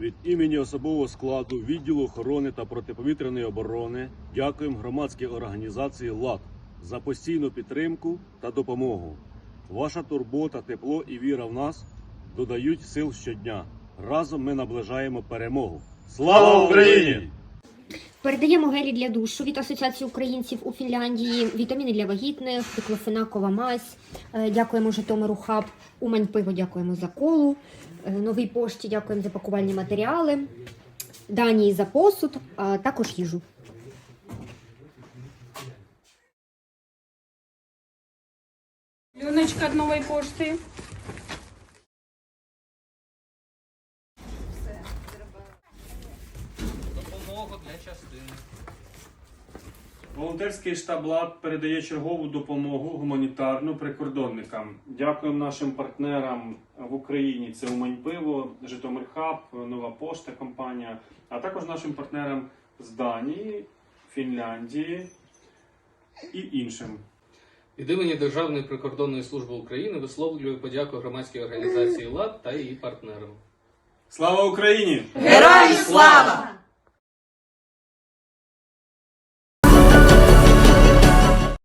Від імені особового складу відділу охорони та протиповітряної оборони дякуємо громадській організації ЛАД за постійну підтримку та допомогу. Ваша турбота, тепло і віра в нас додають сил щодня. Разом ми наближаємо перемогу. Слава Україні! Передаємо гелі для душу від Асоціації українців у Фінляндії, вітаміни для вагітних, диклофенакова мазь. Е, Дякуємо Житомиру Хаб. Умань пиво дякуємо за колу. Е, Новій пошті дякуємо за пакувальні матеріали. Данії за посуд, а також їжу. Леночка от новой почты. Частини. Волонтерський штаб ЛАД передає чергову допомогу гуманітарну прикордонникам. Дякуємо нашим партнерам в Україні. Це Умань Пиво, Житомир Хаб, Нова Пошта компанія, а також нашим партнерам з Данії, Фінляндії і іншим. Від імені Державної прикордонної служби України висловлюю подяку громадській організації ЛАД та її партнерам. Слава Україні! Героям слава!